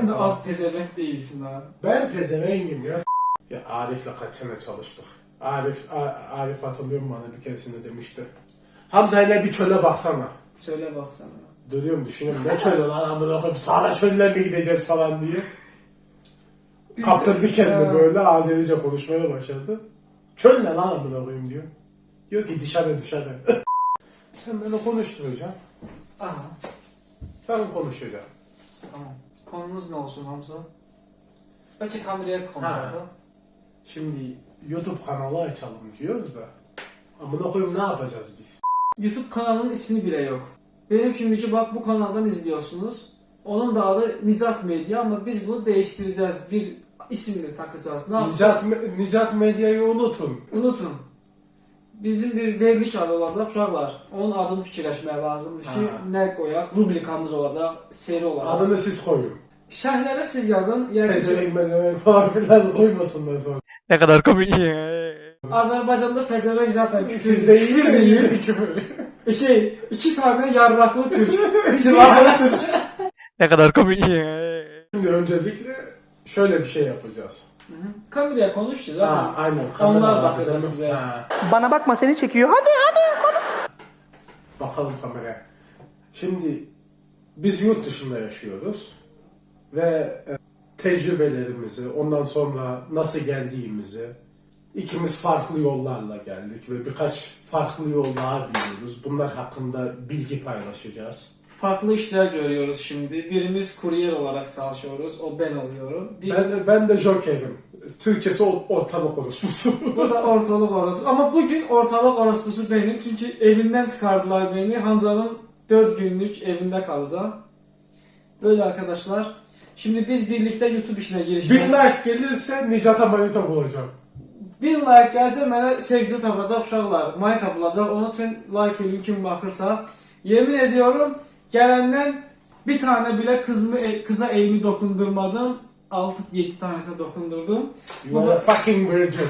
sen de az pezevenk değilsin ha. Ben pezevengim ya. Ya Arif'le kaç sene çalıştık. Arif, A- Arif hatırlıyor mu bana bir keresinde demişti. Hamza ile bir çöle baksana. Söyle baksana. Duruyorum düşünüyorum ne çölü lan amına koyayım Sahra çölüne mi gideceğiz falan diye. Biz- Kaptırdı kendini böyle Azerice konuşmaya başladı. Çöl ne lan amına koyayım diyor. Diyor ki dışarı dışarı. Sen beni konuşturacaksın. Aha. Ben konuşacağım. Tamam. Konumuz ne olsun Hamza? Belki kameraya konuşalım. Şimdi YouTube kanalı açalım diyoruz da. Amına koyayım ne yapacağız biz? YouTube kanalının ismi bile yok. Benim şimdiki bak bu kanaldan izliyorsunuz. Onun da adı Nicat Medya ama biz bunu değiştireceğiz. Bir isimle takacağız. Ne yapacağız? Nicat, Me- Nicat Medya'yı unutun. Unutun. Bizim bir veriliş adı olacaq uşaqlar. Onun adını fikirləşmək lazımdır ki, Ha. nə qoyaq? Rubrikamız olacaq, seri olacaq. Adını siz koyun. Şərhlərə siz yazın. Yəni ki, Pezevenk mezevenk falan filan koymasınlar sonra. Ne kadar komik. Azərbaycanda pezəvəng zaten küfür, Siz de küfür değil. iyi küfür. Şey, iki tane yarraklı Türk, silahlı Türk. Ne kadar komik. Şimdi öncelikle şöyle bir şey yapacağız. Kameraya konuştu Ha, zaten. aynen. Onlar kamera bakacak var, değil mi? bize. Ha, Bana bakma seni çekiyor. Hadi hadi. bakalım kameraya. Şimdi biz yurt dışında yaşıyoruz ve e, tecrübelerimizi, ondan sonra nasıl geldiğimizi, ikimiz farklı yollarla geldik ve birkaç farklı yol daha biliyoruz. Bunlar hakkında bilgi paylaşacağız. Farklı işler görüyoruz şimdi. Birimiz kuryer olarak çalışıyoruz. O ben oluyorum. Ben, Birimiz... ben de Joker'im. Türkçesi ortalık orospusu. Bu da ortalık orospu. Ama bugün ortalık orospusu benim. Çünkü evinden çıkardılar beni. Hamza'nın 4 günlük evinde kalacağım. Böyle arkadaşlar. Şimdi biz birlikte YouTube işine Bir girişmek. like gelirse Nicat'a manita bulacağım. Bir like gəlsə mənə sevgi tapacaq uşaqlar. May tapılacaq. Onun için like eləyin kim baxırsa. Yemin ediyorum gələndən bir tane bile kızımı, kıza elimi dokundurmadım. 6-7 tanesine dokundurdum. You are a fucking virgin.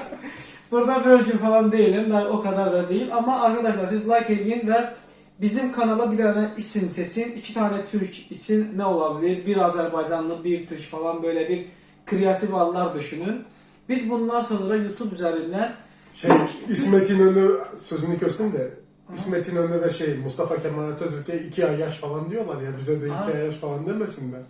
Burada virgin falan değilim. Ben o kadar da değil. Ama arkadaşlar siz like edin ve bizim kanala bir tane isim seçin. İki tane Türk isim ne olabilir? Bir Azerbaycanlı, bir Türk falan böyle bir kreatif adlar düşünün. Biz bundan sonra YouTube üzerinden Şey, İsmet İnönü sözünü kestim de İsmet İnönü ve şey Mustafa Kemal Atatürk'e iki ay yaş falan diyorlar ya bize de iki Ha. ay yaş falan demesinler.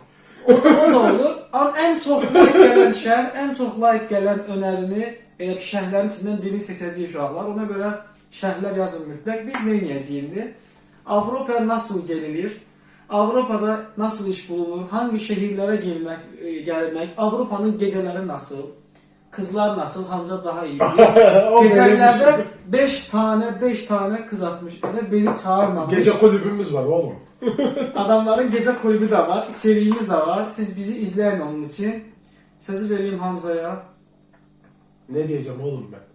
o, o da olur. Ama en çok like gelen şer, en çok like gelen önerini e, şərhlərin içindən birini seçəcəyik uşaqlar. Ona görə şərhlər yazın mütləq. Biz nə edəcəyik indi? Avropa nasıl gelilir? Avropada nasıl iş bulunur? Hangi şehirlere gelmek, e, gelmek? Avrupa'nın geceleri nasıl? Kızlar nasıl? Hamza daha iyi bilir. Geçenlerde benim 5 tane 5 tane kız atmış ve beni çağırmamış. Gece kulübümüz var oğlum. Adamların gece kulübü de var, içeriğimiz de var. Siz bizi izleyin onun için. Sözü vereyim Hamza'ya. Ne diyeceğim oğlum ben?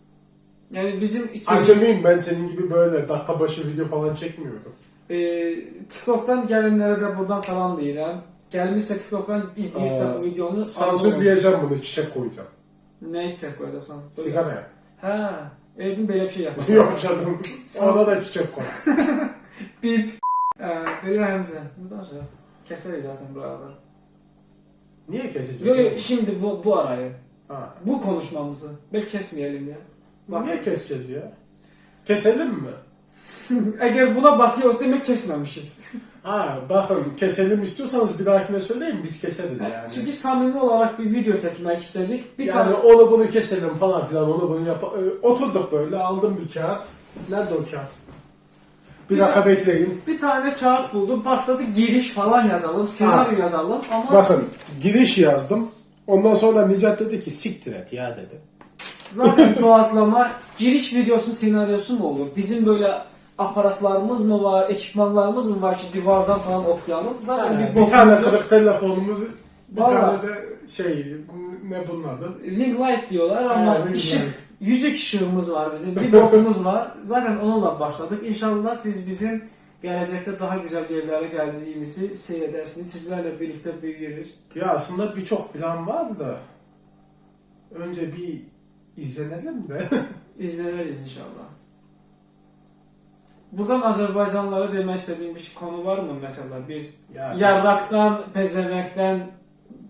Yani bizim içerik... Acemiyim ben senin gibi böyle dakika başı video falan çekmiyorum. E, TikTok'tan gelenlere de buradan salam deyirəm. Gəlmişsə TikTok'tan izləyirsə Aa, bu videonu Sansürleyeceğim bunu çiçek koyacağım. Nə içsək qoyacaqsan? Sigaraya. Hə, Erdin belə bir şey yapar. Yok canım. Ona da çiçek koy. Bip. Hə, belə Həmzə. Bundan sonra kəsərik zaten buraları. Niye keseceğiz? Yo, yo, oğlum? şimdi bu, bu arayı. Ha. Bu konuşmamızı. Belki kesmeyelim ya. Bak. Niye keseceğiz ya? Keselim mi? Eğer buna bakıyoruz demek kesmemişiz. Ha bakın keselim istiyorsanız bir dahakine söyleyin biz keseriz yani. Çünkü samimi olarak bir video çekmek istedik. Bir yani tane onu bunu keselim falan filan onu bunu yap. Oturduk böyle aldım bir kağıt. Nerede o kağıt? Bir dakika bekleyin. bir tane kağıt buldum. Başladı giriş falan yazalım, senaryo yazalım ama Bakın giriş yazdım. Ondan sonra Nicat dedi ki siktir et ya dedi. zaten doğaçlama giriş videosunun senaryosu mu olur? Bizim böyle aparatlarımız mı var, ekipmanlarımız mı var ki divardan falan okuyalım? Zaten Ha, bir, bir tane kırık telefonumuz, bir Vallahi. tane de şey ne bunun adı? Ring light diyorlar ama ring ışık, light. yüzük ışığımız var bizim. Bir bokumuz var. Zaten onunla başladık. İnşallah siz bizim gelecekte daha güzel yerlere geldiğimizi seyredersiniz. Sizlerle birlikte büyüyoruz. Ya aslında birçok plan var da önce bir izlenelim de. İzleniriz inşallah. Buradan Azərbaycanlılara demək istədiyim bir konu var mı mesela? Bir Ya biz- yarraktan, bezemekten,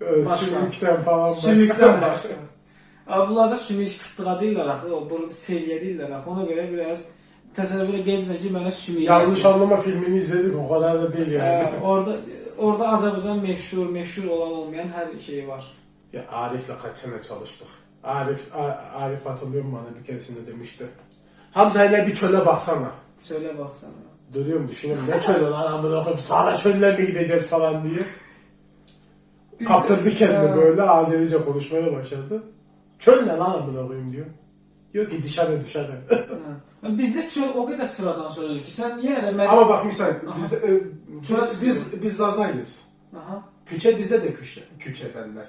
Ee, Başka. sümükten falan başka. sümükten başka. Abi bunlar da sümük fıttığa deyirlər axı, deyirlər axı. Ona görə biraz təsəvvür edəyimsən ki, mənə sümük. Yanlış anlama filmini izledik o kadar da değil yani. Ee, orada orada Azərbaycan meşhur, meşhur olan olmayan her şey var. Ya Arif'le kaç sene çalıştık. Arif, Arif hatırlıyorum bana bir keresinde demişti. Hamza hele bir çöle baksana. Söylə baxsana. Duruyorum düşünüyorum ne çölü lan amına koyayım sana çölle mi gideceğiz falan diye. Biz- Kaptırdı kendini Ha. böyle Azerice konuşmaya başladı. Çöl ne lan amına koyayım diyor. Diyor ki dışarı dışarı. Ha. Bizdə çöl o qədər sıradan sözdür ki, niyə elə mən Ama bak misal biz, e, biz, biz, biz Zazayız. Aha. Küçe bize de küçe, küçe derler.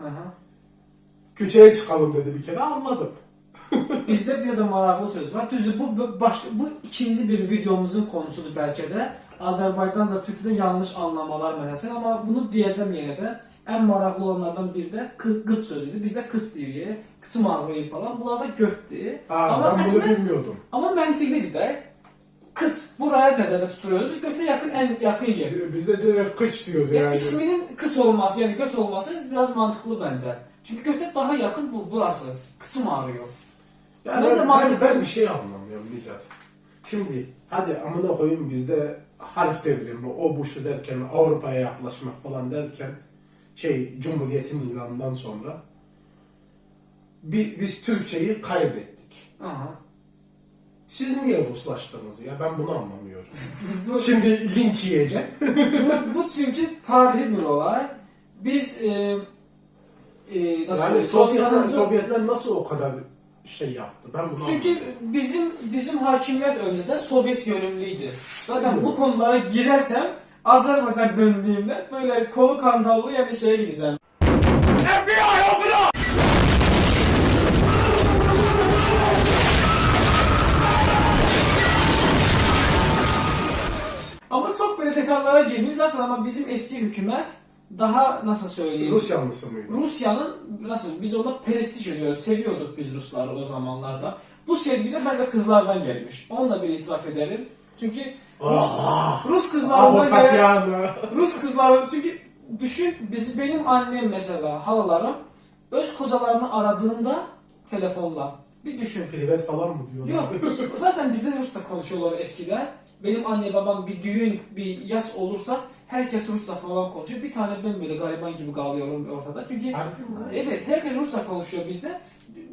Aha. Küçeye çıkalım dedi bir kere anladım. Bizdə bir də maraqlı söz var. Düzdür, bu başqa bu ikinci bir videomuzun konusudur bəlkə də. Azərbaycanca türkçədə yanlış anlamalar məsələsi, amma bunu deyəcəm yenə də. Ən maraqlı olanlardan biri də qı- qıt sözüdür. Bizdə qıç deyirik, qıçım ağrıyır falan. Bunlarda götdür. Ha, Amma ben bunu bilmiyordum. amma məntiqlidir də. Qıç buraya nəzərdə tuturuyoruz. Biz götə yakın en yakın yer. Bize direkt kıç diyoruz Yani yani. isminin kıç olması yani göt olması biraz mantıklı bence. Çünkü göte daha yakın bu burası. Kısım ağrıyor. Ya Bence ben, ben, ben bir şey anlamıyorum Necat. Şimdi hadi amına koyayım bizde harf devrimi, o bu şu derken Avrupa'ya yaklaşmak falan derken şey Cumhuriyet'in ilanından sonra bi- biz Türkçeyi kaybettik. Aha. Siz niye Ruslaştınız ya? Ben bunu anlamıyorum. Şimdi linç yiyeceğim. bu, bu çünkü tarihi bir olay. Biz e, e, nasıl Yani Sovyetler, 90'lı Sovyetler nasıl o kadar şey yaptı? Ben bunu Çünkü anlamıyorum. bizim bizim hakimiyet önceden Sovyet yönümlüydü. Zaten bu konulara girersem Azerbaycan döndüğümde böyle kolu kantallı yani şeye gideceğim. Ama çok böyle detaylara girmeyeyim zaten ama bizim eski hükümet daha nasıl söyleyeyim? Rus yanlısı mıydı? Rusya'nın nasıl biz ona prestij ediyoruz, seviyorduk biz Rusları o zamanlarda. Bu sevgi de bence kızlardan gelmiş. Onu da bir itiraf edelim. Çünkü Rus, Ah, Rus ah, kızlarından o gelen Tatyana. Rus kızları çünkü düşün biz benim annem mesela halalarım öz kocalarını aradığında telefonla bir düşün. Privet falan mı diyorlar? Yok zaten bizde Rusça konuşuyorlar eskiden. Benim anne babam bir düğün bir yas olursa herkes Rusça falan konuşuyor. Bir tane ben böyle gariban gibi kalıyorum ortada. Çünkü evet herkes Rusça konuşuyor bizde.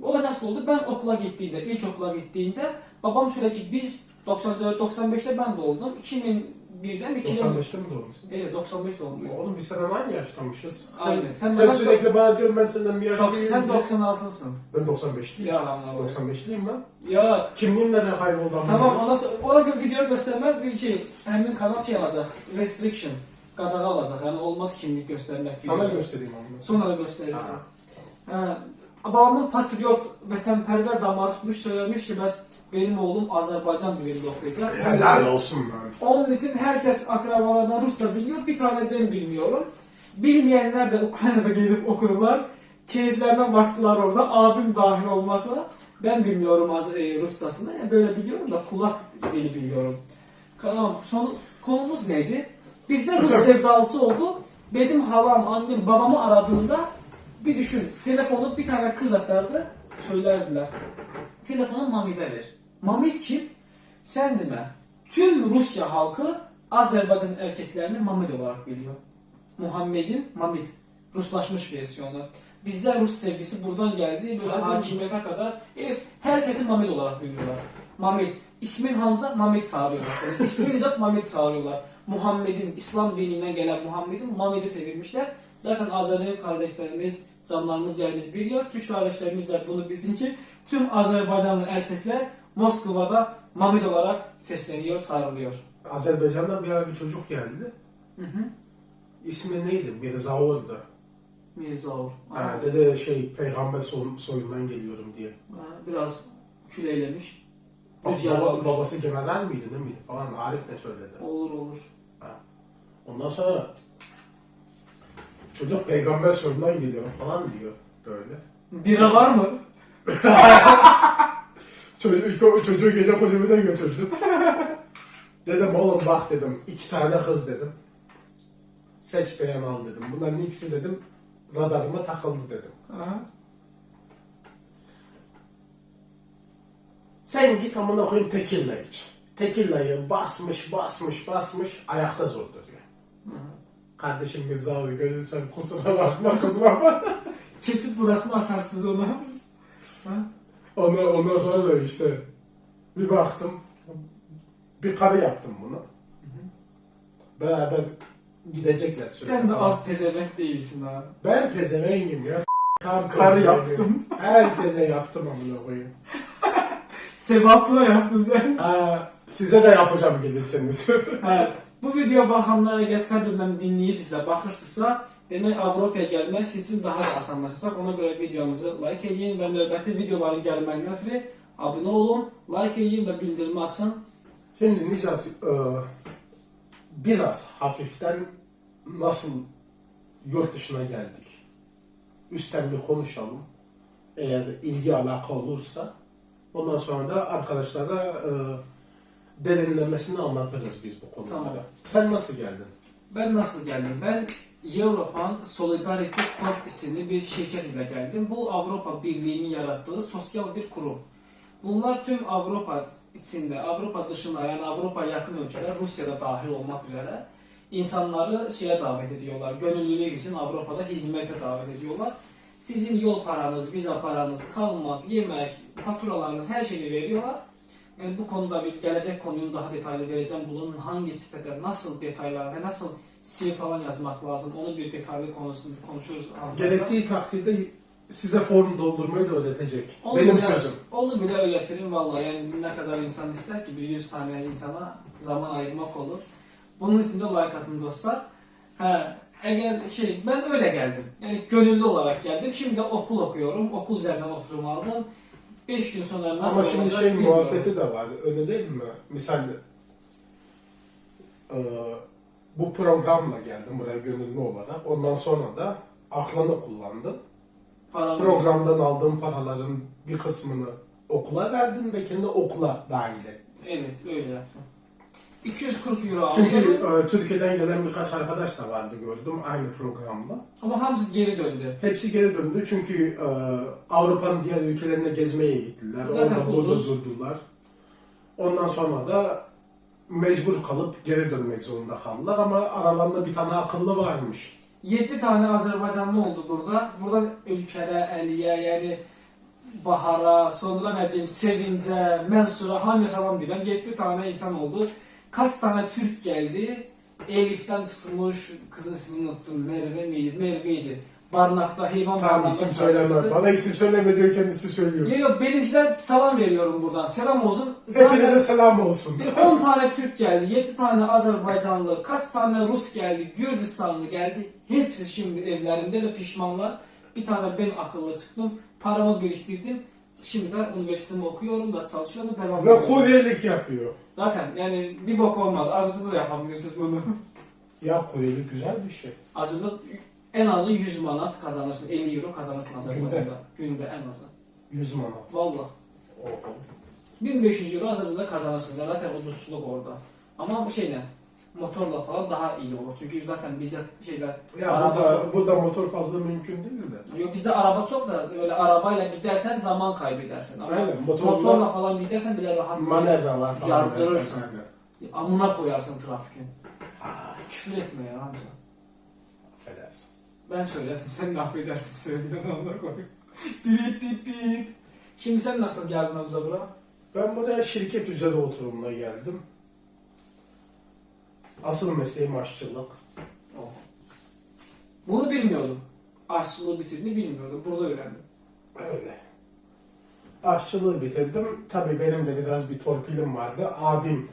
O da nasıl oldu? Ben okula gittiğimde, ilk okula gittiğimde babam sürekli biz 94-95'te ben doğdum. 2001'den 2000 95'te mi doğmuşsun? Evet 95 doğumluyum. Oğlum biz senden aynı yaştamışız. Aynen. Sen, Sen sen, bana- sürekli bana diyorsun ben senden bir yaş Dok- büyüğüm sen diye. 96'sın. Ben 95'liyim. Ya Allah 95'liyim lan. Ya Kimliğim nereye kayboldu ama? tamam ona, ona gö- video göstermek bir şey. Hemen kanal şey alacak. Restriction. Qadağa alacak. Yani olmaz kimlik göstermek. Sana video. göstereyim onu. Sonra gösterirsin. Ha. Babamın patriot, vətənpərvər damarı tutmuş söylemiş ki, bəs benim oğlum Azerbaycan dilinde okuyacak. Helal olsun lan. Onun için herkes akrabalardan Rusça biliyor. Bir tane ben bilmiyorum. Bilmeyenler de Ukrayna'da gelip okudular. Keyiflerine baktılar orada. Abim dahil olmakla. Ben bilmiyorum az e, Rusçasını. Yani böyle biliyorum da kulak dili biliyorum. Tamam. Son, konumuz neydi? Bizde Rus sevdalısı oldu. Benim halam, annem, babamı aradığında bir düşün. Telefonu bir tane kız açardı. Söylerdiler. Telefonu Mamid'e ver. Mamid kim? Sen deme. Tüm Rusya halkı Azerbaycan erkeklerini Mamid olarak biliyor. Muhammed'in Mamid. Ruslaşmış versiyonu. Bizde Rus sevgisi buradan geldi. Böyle hakimiyete kadar. Evet, herkesi Mamid olarak biliyorlar. Mamid. İsmin Hamza, Mamid çağırıyorlar. İsmin İzzet, Mamid çağırıyorlar. Muhammed'in, İslam dininden gelen Muhammed'in Mamid'i sevilmişler. Zaten Azerbaycan kardeşlerimiz, canlarımız yerimiz biliyor. Türk kardeşlerimiz de bunu bilsin ki tüm Azerbaycanlı erkekler Moskova'da Mamid olarak sesleniyor, çağrılıyor. Azerbaycan'dan bir ara bir çocuk geldi. Hı hı. İsmi neydi? Mirzaoğlu'du. Mirzaur. Ha, dedi şey peygamber soy- soyundan geliyorum diye. Biraz küleylemiş. Rüzgar baba- babası general miydi ne miydi falan Arif de söyledi. Olur olur. Ondan sonra çocuk peygamber soyundan geliyor falan diyor böyle. Bira var mı? Çocuk, çocuğu gece kulübüne götürdüm. Dedim oğlum bak dedim iki tane kız dedim. Seç beğen al dedim. Bunların ikisi dedim radarıma takıldı dedim. Aha. Sen git amına koyayım tekilla iç. Tekillayı basmış basmış basmış ayakta zor duruyor. Kardeşim Mirzaoğlu görürsen kusura bakma kızma bakma. Kesip burasını atarsınız ona. Ha? Ondan, ondan sonra da işte bir baktım bir karı yaptım bunu. Beraber gidecekler sürekli. Sen de az pezevenk değilsin ha. Ben pezevengim ya. Tam Karı yaptım. Herkese yaptım amına koyayım. Sevapla yaptın sen. Ha, size de yapacağım gelirseniz. Hə, bu video baxanlara əgər səbirlə dinləyirsinizsə, baxırsınızsa, demək Avropaya gəlmək sizin üçün daha da asanlaşacaq. Ona görə videomuzu like edin və növbəti videoların gəlməyindən ötürü abunə olun, like edin və bildirimi açın. Şimdi Nicat e, biraz hafiften nasıl yurt dışına geldik? Üstten bir konuşalım. Eğer ilgi alaka olursa ondan sonra da arkadaşlara e, derinlemesine anlatırız biz bu konuları. Tamam. Sen nasıl geldin? Ben nasıl geldim? Ben Avropan Solidarity Corp isimli bir şirket ile geldim. Bu Avrupa Birliği'nin yarattığı sosyal bir kurum. Bunlar tüm Avrupa içinde, Avrupa dışında yani Avrupa yakın ülkeler, Rusya'da dahil olmak üzere insanları şeye davet ediyorlar. Gönüllülük için Avrupa'da hizmete davet ediyorlar. Sizin yol paranız, vize paranız, kalmak, yemek, faturalarınız her şeyi veriyorlar. Yani bu konuda bir gelecek konunu daha detaylı vereceğim. Bunun hangi sitede nasıl detaylar ve nasıl CV falan yazmak lazım onu bir detaylı konusunu konuşuruz. Gerektiği takdirde size form doldurmayı da öğretecek. Onu Benim bile, sözüm. Onu bile öğretirim vallahi. Yani ne kadar insan ister ki bir yüz tane insana zaman ayırmak olur. Bunun için de like atın dostlar. Ha, eğer şey ben öyle geldim. Yani gönüllü olarak geldim. Şimdi okul okuyorum. Okul üzerinden oturum aldım. 5 gün sonra nasıl Ama şimdi olacak şey bilmiyorum. muhabbeti de var. Öyle değil mi? Misal e, bu programla geldim buraya gönüllü olarak. Ondan sonra da aklını kullandım. Paramı- Programdan aldığım paraların bir kısmını okula verdim ve kendi okula dahil ettim. Evet öyle yaptım. 240 euro aldım. Çünkü e, Türkiye'den gelen birkaç arkadaş da vardı gördüm aynı programla. Ama hamısı geri döndü. Hepsi geri döndü çünkü e, Avrupa'nın diğer ülkelerine gezmeye gittiler. Zaten Orada uzun. bozuldular. Ondan sonra da mecbur kalıp geri dönmek zorunda kaldılar ama aralarında bir tane akıllı varmış. 7 tane Azərbaycanlı oldu burada. Burada ölkədə, Əliyə, yəni Bahara, sonra nə deyim, Sevincə, Mənsura, hamıya salam deyirəm. 7 tane insan oldu. Kaç tane Türk geldi? Elif'ten tutulmuş, kızın ismini unuttum, Merve miydi? Merve'ydi. Barnakta, hayvan Tamam barnakta isim söyleme. Bana isim söyleme diyor kendisi söylüyor. Yok yok benimkiler salam veriyorum buradan. Selam olsun. Hepinize selam olsun. Bir 10 tane Türk geldi, 7 tane Azerbaycanlı, kaç tane Rus geldi, Gürcistanlı geldi. Hepsi şimdi evlerinde ve pişmanlar. Bir tane ben akıllı çıktım, paramı biriktirdim. Şimdi ben üniversitemi okuyorum da çalışıyorum da devam Ve ediyorum. kuryelik yapıyor. Zaten yani bir bok olmadı. Azıcık da yapabilirsiniz bunu. Ya kuryelik güzel bir şey. Azıcık en azı 100 manat kazanırsın, 50 euro kazanırsın Azerbaycan'da. Günde en azı. 100 manat. Valla. Oho. 1500 euro Azerbaycan'da kazanırsın. Zaten ucuzçuluk orada. Ama şeyle motorla falan daha iyi olur. Çünkü zaten bizde şeyler Ya araba burada, çok. burada motor fazla mümkün değil de. Yok bizde araba çok da öyle arabayla gidersen zaman kaybedersin. Ama Aynen, motorla- motorla, falan gidersen bile rahat Manevralar falan. Yardırırsın. Aynen. amına koyarsın trafikin. Küfür etme ya amca. Affedersin. Ben söyledim. Sen de affedersin söylüyorsun amına koy. Bip bip bip. Şimdi sen nasıl geldin Hamza bura? Ben buraya şirket üzere oturumla geldim. Asıl mesleğim aşçılık. Oh. Bunu bilmiyordum. Aşçılığı bitirdiğini bilmiyordum. Burada öğrendim. Öyle. Aşçılığı bitirdim. Tabii benim de biraz bir torpilim vardı. Abim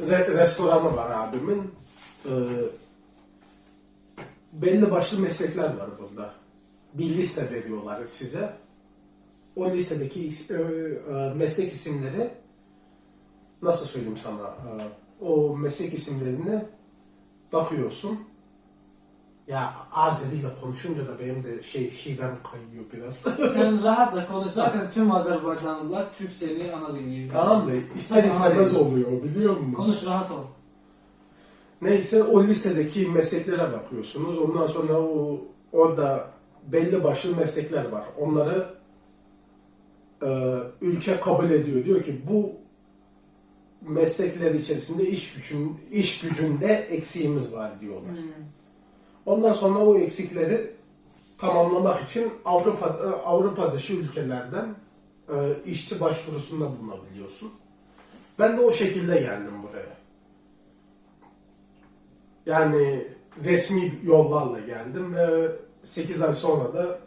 re- restoranı var abimin. Ee, belli başlı meslekler var burada. Bir liste veriyorlar size. O listedeki is- e, e, meslek isimleri nasıl söyleyeyim sana? O meslek isimlerine bakıyorsun. Ya Azeri ile konuşunca da benim de şey şivem kayıyor biraz. Sen rahatça konuş. Zaten tüm Azerbaycanlılar Türkçeni ana dinliyor. tamam mı? İster istemez hayır. oluyor biliyor musun? Konuş rahat ol. Neyse o listedeki mesleklere bakıyorsunuz. Ondan sonra o orada belli başlı meslekler var. Onları e, ülke kabul ediyor. Diyor ki bu meslekler içerisinde iş gücün iş gücünde eksiğimiz var diyorlar. Ondan sonra o eksikleri tamamlamak için Avrupa Avrupa dışı ülkelerden e, işçi başvurusunda bulunabiliyorsun. Ben de o şekilde geldim buraya. Yani resmi yollarla geldim ve 8 ay sonra da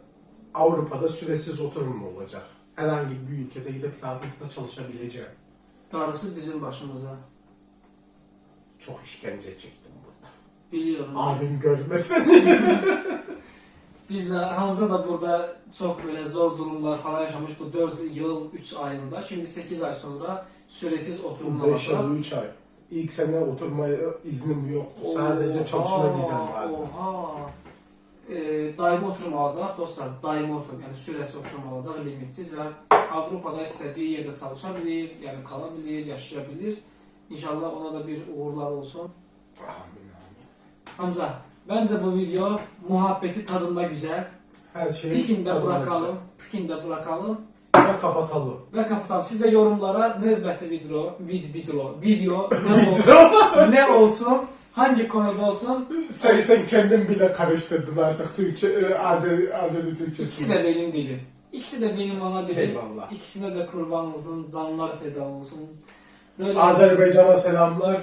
Avrupa'da süresiz oturum olacak. Herhangi bir ülkede gidip rahatlıkla çalışabileceğim. Darısı bizim başımıza. Çok işkence çektim burada. Biliyorum. Abim görmesin. Biz de Hamza da burada çok böyle zor durumlar falan yaşamış bu 4 yıl 3 ayında. Şimdi 8 ay sonra süresiz oturumla 5 başlar. ay, 3 ay. İlk sene oturmaya iznim yoktu. Sadece çalışma vizem vardı. Oha. Ee, daimi oturum alacaq dostlar. Daimi oturum, yəni sürəsi oturum alacaq, limitsiz və Avropada istədiyi yerdə çalışa bilir, yəni qala bilir, yaşaya bilir. İnşallah ona da bir uğurlar olsun. Amin amin. Hamza, bence bu video muhabbeti tadında güzel. Her şey Pikinde bırakalım, pikinde bırakalım. Ve kapatalım. Və kapitan, sizə yorumlara növbəti video, vid, video, video nə olsun, nə olsun, hangi konuda olsun, Sen, sen kendin bile karıştırdın artık Türkçe, e, Azeri, Azeri İkisi Türkçesini. de benim dilim. İkisi de benim ana dilim. Eyvallah. İkisine de kurban olsun, canlar feda olsun. Böyle Azerbaycan'a selamlar.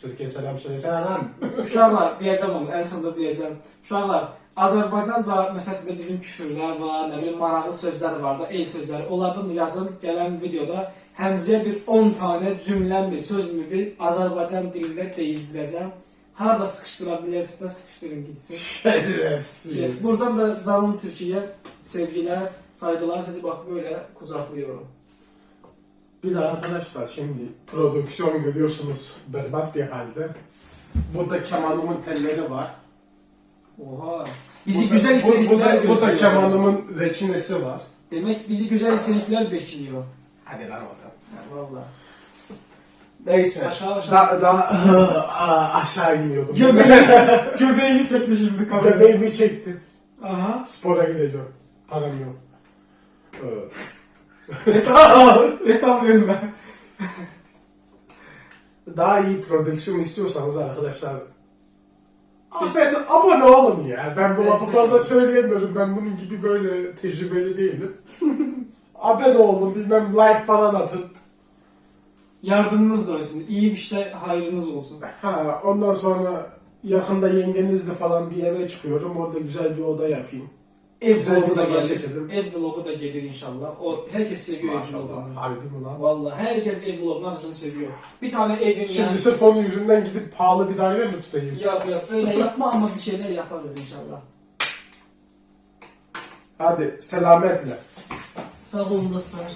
Türkiye selam söylesene lan. uşaqlar deyəcəm onu, ən sonunda deyəcəm. Uşaqlar, Azərbaycanca məsələsində bizim küfürlər var, nə bilim maraqlı sözlər var da, el sözləri. Onlardan yazın gələn videoda Həmzəyə bir 10 tane cümləmi, sözmü bir Azərbaycan dilində deyizdirəcəm. Harada sıkıştıra bilərsinizsə sıkışdırın gitsin. Şerefsiz. Buradan da canım Türkiye sevgiler, saygılar sizi bak böyle kucaklıyorum. Bir de arkadaşlar şimdi prodüksiyon görüyorsunuz berbat bir halde. Burada kemanımın telleri var. Oha. Bizi Burada- güzel bu- içerikler Burada, burada gözlüyor. kemanımın reçinesi var. Demek bizi güzel içerikler bekliyor. Hadi lan oradan. Valla. Neyse. Aşağı aşağı. Da, da, aşağı iniyordum. Göbeğini, göbeğini çekti şimdi kamera. Göbeğimi çekti. Aha. Spora gideceğim. Param yok. Ee, Reklam verme. Daha iyi prodüksiyon istiyorsanız arkadaşlar ben abone olun ya. Ben bu lafı fazla söyleyemiyorum. Ben bunun gibi böyle tecrübeli değilim. abone olun, bilmem like falan atın. Yardımınız da olsun. İyi bir işte hayrınız olsun. Ha, ondan sonra yakında yengenizle falan bir eve çıkıyorum. Orada güzel bir oda yapayım. Ev Güzel vlogu da videolar gelir. çekelim. Ev vlogu da gelir inşallah. O herkes seviyor ev Maşallah. vlogunu. Harbi mi lan? Vallahi herkes ev vlogunu aslında seviyor. Bir tane evin Şimdi yani. sırf onun yüzünden gidip pahalı bir daire mi tutayım? Yok yok öyle yapma ama bir şeyler yaparız inşallah. Hadi selametle. Sağ olun dostlar.